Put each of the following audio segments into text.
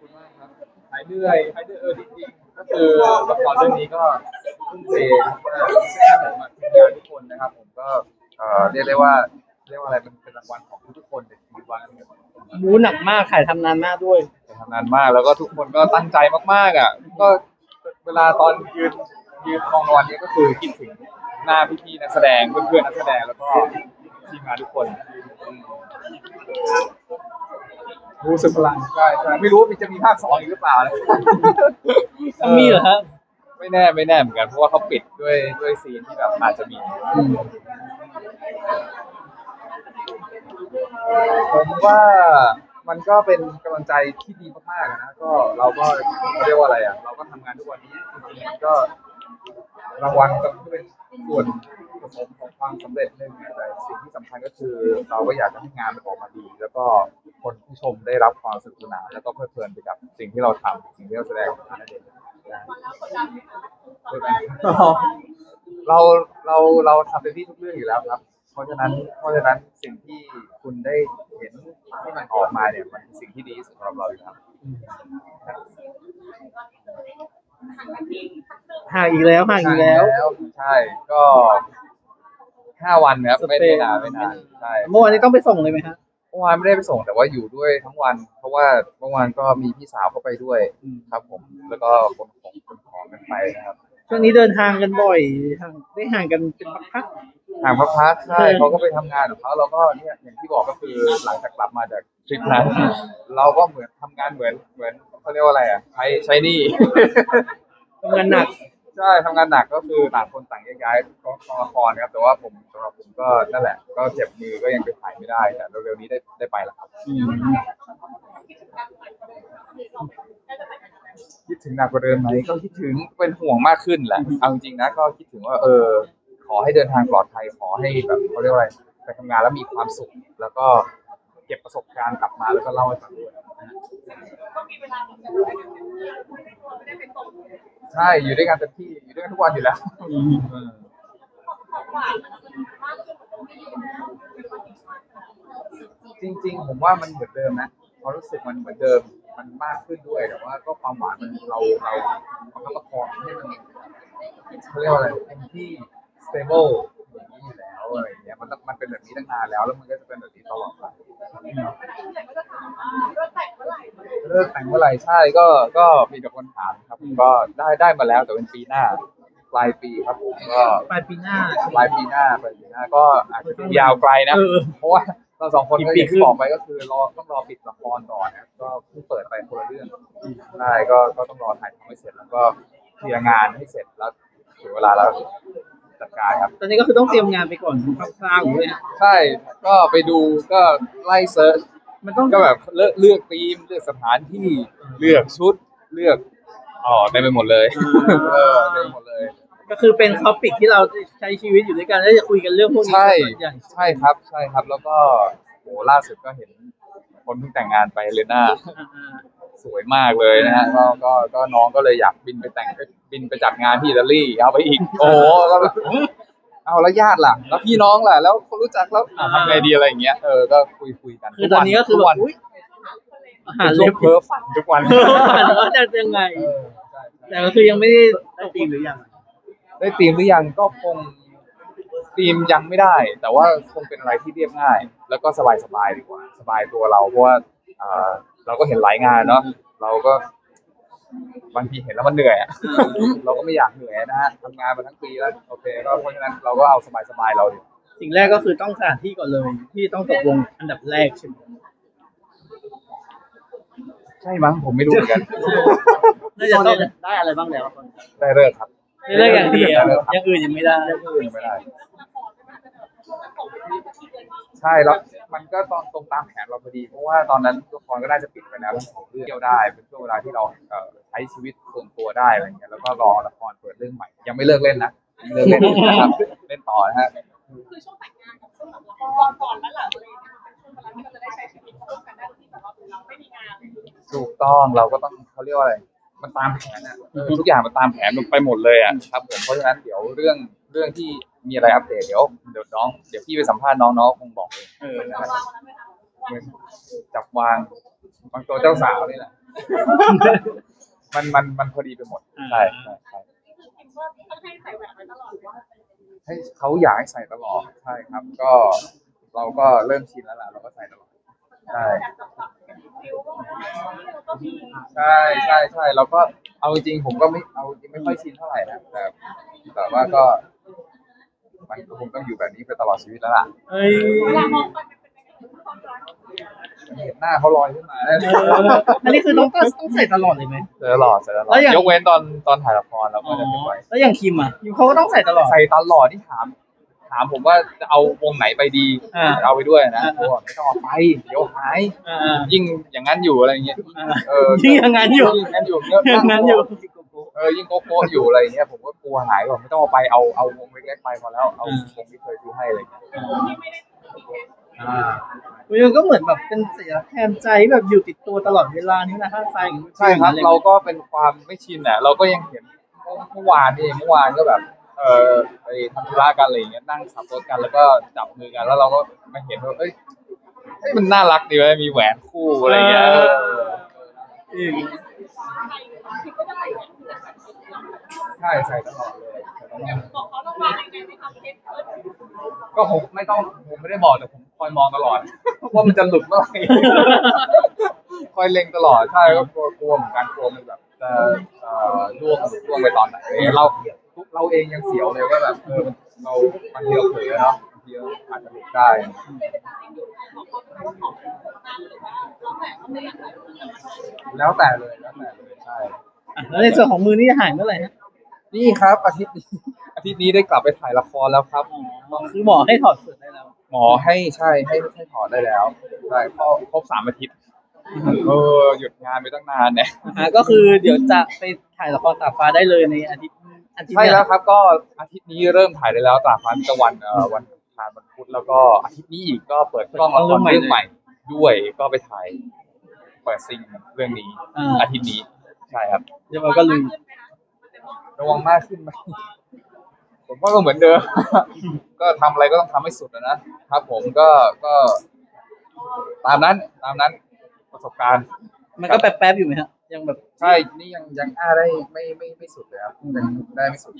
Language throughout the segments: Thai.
คุณมากครับหายเหนื่อยหายเหนื่อยเออจริงๆก็คือละครเรื่องนี้ก็ทุ่มเทมากๆไม่ใช่แค่ผมอะทีมงานทุกคนนะครับ ผมก็เอ่อเรียกได้ว่าเรียกว่าอะไรมันเป็นรางวัลของทุกๆคนในชีวิตวันนั้นรู้หนักมากถ่ายทำนานมากด้วย ทำงานมากแล้วก็ทุกคนก็ตั้งใจมากๆอะก็เวลาตอนยืนยืนมองรางวัลนี้ก็คือคิดถึงหน้าพี่ๆนักแสดงเพื่อนๆนักแสดงแล้วก็ทีมงานทุกคน รู้สึกพลังใช่ใช่ไม่รู้ว่ามันจะมีภาคสองอีกหรือเปล่านะต้องมีเหรอครับ ไม่แน่ไม่แน่เหมือนกันเพราะว่าเขาปิดด้วยด้วยซีนที่แบบอาจจะมีผมว่ามันก็เป็นกำลังใจที่ดีมากๆนะก็เราก็เรียกว่าอะไรอะ เราก็ทำงานทุกวันนี้จริงๆมันก็รางวัลก็เป็นส่วนผสมของความสำเร็จหนึ่งอะแต่สิ่งที่สำคัญก็คือ เราก็อยากจะให้งานมันออกมาดี แล้วก็ คนผู้ชมได้รับความสนุกสนานแล้วก็เพลิดเพลินไปกับสิ่งที่เราทำสิ่งที่เราแสดงออกมานั่นเองนะเราเราเราทำเต็มที่ทุกเรื่องอยู่แล้วครับ เพราะฉะนั้นเพราะฉะนั้นสิ่งที่คุณได้เห็นที่มันออกมาเนี่ยมันเป็นสิ่งที่ดีที่สุดสำหรับเราอยู่แล้วห่างอีกแล้วห่างอีกแล้ว ใช่ก็ห้าวันครับไม่ได้นานไม่นานใช่เมื่อวานนี้ต้องไปส่งเลยไหมฮะ เมื่อวานไม่ได้ไปส่งแต่ว่าอยู่ด้วยทั้งวัน เพราะว่าเมื่อวานก็มีพี่สาวเข้าไปด้วยอืมครับผม แล้วก็คนของคนของกันไปนะครับช่วงนี้เดินทางกันบ่อยห่างได้ห่างกันเป็นพักห่างมาพักใช่เออเขาก็ไปทำงานของเขาเราก็เนี่ยอย่างที่บอกก็คือหลังจากกลับมาจากทริปนั้น เราก็เหมือนทำงานเหมือนเหมือนเขาเรียกว่าอะไรอะใช้ใช้หนี่ ๆทำงานหนัก ใช่ทำงานหนักก็คือต่างคนต่างแยกย้ายกองกองละครครับ แต่ว่าผมสำหรับผมก็นั่นแหละ ก็เจ็บมือก็ยังไปถ่ายไม่ได้ แต่เร็วๆนี้ได้ได้ไปแล้วครับอืมคิดถึงหนักกว่าเดิมไหมก็คิดถึงเป็นห่วงมากขึ้นแหละเอาจริงๆนะก็คิดถึงว่าเออ ขอให้เดินทางปลอดภัยขอให้แบบเขาเรียกว่าอะไรไปทำงานแล้วมีความสุข แล้วก็เก็บประสบการณ์กลับมาแล้วก็เล่าให้ฟังด้วยนะฮะใช่อยู่ด้วยกันเต็มที่อยู่ด้วยกันทุกวันอยู่แล้วเออจริง ๆ ผมว่ามันเหมือนเดิมนะความรู้สึกมันเหมือนเดิมมันมากขึ้นด้วยแต่ว่าก็ความหวานมันเราเราประคับประคองให้มันเขาเรียกว่าอะไรเป็นที่ stable อย่างนี้อยู่แล้วอะไรอย่างเงี้ยมันต้องมันเป็นแบบนี้ตั้งนานแล้ว แล้วมันก็จะเป็นแบบนี้ตลอดไป เลิกแต่งเมื่อไหร่ใช่ก็ก็มีแต่คนถามครับก็ได้ได้มาแล้วแต่เป็นปีหน้าปลายปีครับผมก็ปลายปีหน้าปลายปีหน้าปลายปีหน้าก็อาจจะดูยาวไกลนะเออเพราะว่าเราสองคนอีกก็ปีอย่างครึ่ที่งบอกไปก็คือรอต้องรอปิดละครก่อนนะก็เพิ่งเปิดไปคนละเรื่องใช่ก็ก็ต้องรอถ่ายทำให้เสร็จแล้วก็เคลียร์งานให้เสร็จแล้วถึงเวลาแล้วจัดการครับตอนนี้ก็คือต้องเตรียมงานไปก่อนคร่าวๆเลยอะใช่ก็ไปดูก็ไล่เซิร์ช มันต้อง ก็แบบเลือกเลือกธีมเลือกสถานที่เลือกชุดเลือกอ๋อเต็มไปหมดเลยเออเต็มไปหมดเลย ก็คือเป็นท็อปิกที่เราใช้ชีวิตอยู่ด้วยกันแล้วจะคุยกันเรื่องพวกนี้ใช่ส่วนใหญ่ใช่ครับใช่ครับ แล้วก็โหล่าสุดก็เห็น คนเพิ่งแต่งงานไปเลน่าอ่าสวยมากเลยนะฮะก็ก็ก็น้องก็เลยอยากบินไปแต่งบินไปจัดงานที่อิตาลีเอาไปอีก โอ้โหก็แบบ เอาแล้วญาติล่ะ แล้วพี่น้องล่ะ แล้วคนรู้จักแล้วอะทำไงดีอะไรอย่างเงี้ย เออ ก็คุยคุยกันๆคือตอนนี้ก็คือทุแบวับอุ้ยอาหารเป็นช่เล็วงบเพ้อฝันทุกวัน ฝันว่าจะยังไงเออใช่ใช่แต่ก็คือยังไม่ได้ได้ตีมหรือยังได้ธีมหรือยังก็คงธีมยังไม่ได้ แต่ว่าคงเป็นอะไรที่เรียบง่าย แล้วก็สบายสบายๆดีกว่า สบายตัวเราเพราะว่าอ่าเราก็เห็นหลายงานเนาะเราก็ บางทีเห็นแล้วมันเหนื่อยอะ เราก็ไม่อยากเหนื่อยนะฮะทำงานมาทั้งปีแล้วโอเคก็เพราะฉะนั้นเราก็เอาสบายๆเราดิสิ่งแรกก็คือต้องสถานที่ก่อนเลยที่ต้องตกลงอันดับแรกใช่ไหมใช่มั้งผมไม่รู้เหมือนกันน่าจะต้องได้อะไรบ้างแล้วได้เลิกครับได้เรื่องอย่างเดียวได้เลิกครับอย่างอื่นยังไม่ได้เรื่องอื่นยังไม่ได้ ใช่แล้วมันก็ตอนตรงตามแผนเราพอดี เพราะว่าตอนนั้นละครก็น่าจะปิดไปแล้วทั้งสองเรื่องเที่ยวได้เป็นช่วงเวลาที่เราเอ่อใช้ชีวิตส่วนตัวได้อะไรเงี้ยแล้วก็รอละครเปิดเรื่องใหม่ ยังไม่เลิกเล่นนะยังไม่เลิกเล่นนะครับเล่นต่อนะฮะคือช่วงแต่งงานกับช่วงแบบละครก่อนก่อนและหลังอะไรอย่างเงี้ยมันเป็นช่วงเวลาที่เราจะได้ใช้ชีวิตร่วมกันได้โดยที่แบบว่าเราไม่มีงานเลยถูกต้องเราก็ต้องเขาเรียกว่าอะไรมันตามแผนอะเออทุกอย่างมันตามแผนไปหมดเลยอะครับผมเพราะฉะนั้นเดี๋ยวเรื่องเรื่องที่ มีอะไรอัปเดตเดี๋ยวเดี๋ยวน้องเดี๋ยวพี่ไปสัมภาษณ์น้องน้องคงบอกเองเออเราวางวันนั้นไหมคะวันเหมือนจับวางวางตัวเจ้าสาวนี่แหละ มันมันมันพอดีไปหมดใช่ใช่ใช่นี่คือคิดว่าต้องให้ใส่แหวนไว้ตลอดเลยให้เขาอยากให้ใส่ตลอดใช่ครับ ก็เราก็เริ่มชินแล้วล่ะเราก็ใส่ตลอดใช่อยากจะปรับฟิวบ้างนะแล้วก็มีใช่ใช่ใช่เราก็เอาจริงๆผมก็ไม่เอาจริงไม่ค่อยชินเท่าไหร่นะแต่แต่ว่าก็มัน ก็คงต้องอยู่แบบนี้ไปตลอดชีวิตแล้วล่ะเอ้ยเวลามองไปเป็นยังไงความร้อนเห็นหน้าเขาลอยขึ้นมาเอออันนี้คือต้องก็ต้องใส่ตลอดเลยไหม เจอตลอดเจอตลอแล้ดวอย่าง ยกเว้นตอนตอนถ่ายละครเราอ๋ก็อจะเป็นไว้แล้วอย่างคิมอะคิมเขาก็ต้องใส่ตลอด ใส่ตลอดที่ถาม ถามผมว่าจะเอาวงไหนไปดีอ่าเอาไปด้วยนะอ่าโอ้ไม่ต้องเอาไปเดี๋ยวหาย อ่า ยิ่งอย่างนั้นอยู่อะไรเงี้ยอ่าเออยิ่งอย่างนั้นอยู่ยิ่งอย่างนั้นอยู่เยอะอย่างนั้นอยู่เออยิ่งโกโก้อยู่อะไรเงี้ยผมก็กลัวหายก่อนไม่ต้องเอาไปเอาเอาวงเล็กๆไปพอแล้วเอาอืมวงที่เคยซื้อให้อะไรเงี้ยที่ไม่ได้มีแค่อ่ามันก็เหมือนแบบเป็นเสียแทนใจแบบอยู่ติดตัวตลอดเวลานี่นะถ้าใส่อย่างนี้ใช่ครับลยเราก็เป็นความไม่ชินอะเราก็ยังเห็นเมื่อวานนี่เองเมื่อวานก็แบบเออไปทำธุระกันอะไรอย่างเงี้ยนั่งขับรถกันแล้วก็จับมือกัน แล้วเราก็มาเห็นว่าเอ้ยเอ้ยมันน่ารักดีเว้ยมีแหวนคู่อะไรเงี้ยเออ อืม คิดว่าจะใส่แหวน ใช่ใส่ตลอดเลยใส่ตลอดบอกเขาต้องวางยังไงไม่ทำเช็คเกินก็ผมไม่ต้องผมไม่ได้บอกแต่ผมคอยมองตลอด ว่ามันจะหลุดเมื่อไหร่คอยเล็งตลอดใช่ก็กลัวกลัวเหมือนกันกลัวมันแบบจะเอ่อล่วงล่วงไปตอนไหนเราเราเองยังเสียวเลยว่าแบบเออเราบางทีเราเผลอเนาะบางทีเราอาจจะหลุดได้ แล้วแต่เลยแล้วแต่เลยใช่ อะแล้วในส่วนของมือนี่จะหายเมื่อไหร่ฮะ นี่ครับ อาทิตย์นี้อาทิตย์นี้ได้กลับไปถ่ายละครแล้วครับอ๋อคือหมอให้ถอดเสื้อได้แล้ว หมอให้ใช่ให้ให้ถอดได้แล้วใช่ครบครบสามอาทิตย์เออหยุดงานไปตั้งนานเนี่ยนะฮะก็คือเดี๋ยวจะไปถ่ายละครตากฟ้าได้เลยในอาทิตย์อาทิตย์ใช่เนี้ยแล้วครับ ก็อาทิตย์นี้เริ่มถ่ายได้แล้วตราฟ้ามิตะวันเอ่อวันอังคารวันพุธแล้วก็อาทิตย์นี้อีกก็เปิดกล้องละครเรื่องใหม่ ด้วยก็ไปถ่ายเปิดซิงเรื่องนี้อ่าอาทิตย์นี้ใช่ครับ เดี๋ยวมันก็ลุย ระวังมากขึ้นไหมผมว่าก็เหมือนเดิม ก็ทำอะไรก็ต้องทำให้สุดนะนะครับผมก็ก็ตามนั้นตามนั้นประสบการณ์ มันก็แป๊บๆอยู่ไหมฮะ ยังแบบ ใช่นี่ยังยังอ้าได้ไม่ไม่ไม่สุดเลยครับยังได้ไม่สุด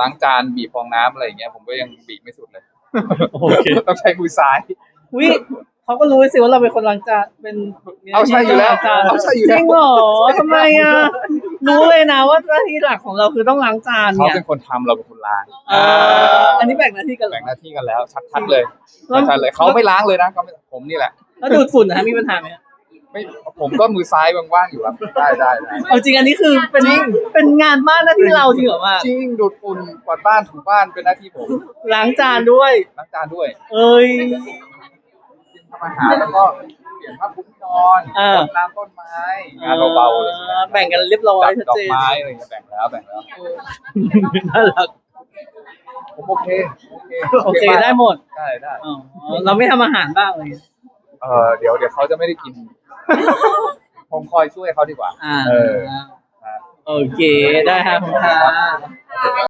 ล้างจานบีบฟองน้ำอะไรอย่างเงี้ยผมก็ยังบีบไม่สุดเลยโอเค ต้องใช้มือซ้าย วิเขาก็รู้สิว่าเราเป็นคนล้างจานเป็นเอาใช่อยู่แล้วล้างจานเอาใช่อยู่แล้วจริงเหรอทำไมอะ รู้เลยนะว่าหน้าที่หลักของเราคือต้องล้างจานเขาเนี่ยเป็นคนทำเราเป็นคนล้างอ่าอันนี้แบ่งหน้าที่กันเหรอ แบ่งหน้าที่กันแล้วชัดๆเลยแล้ว ชัดๆเลยเขาไม่ล้างเลยนะก็ไม่ผมนี่แหละ แล้วดูดฝุ่นนะฮะมีปัญหาไหมฮะไม่ผมก็มือซ้ายว่างๆอยู่ครับได้ได้ได้เอาจริงอันนี้คือเป็นเป็นงานบ้านหน้าที่เราจริงเหรอว่าจริงดูดฝุ่นกวาดบ้านถูบ้านเป็นหน้าที่ผมล้างจานด้วย ล้างจานด้วย เอ้ย ทำอาหารแล้วก็ เปลี่ยนผ้าปูที่นอนอ่ารดน้ำต้นไม้งานเบาๆอะไรอย่างเงี้ยแบ่งกันเรียบร้อยจัดชัดดอเจกนไม้อะไรอย่างเงี้ยแบ่งแล้วแบ่งแล้วน่ารักผมโอเคโอเคโอเคมากได้หมดได้ได้อ๋อเราไม่ทำอาหารบ้างเลย เออเดี๋ยวเดี๋ยวเขาจะไม่ได้กิน ผมคอยช่วยเขาดีกว่า อ่าเออ โอเคได้ครับคุณค่ะ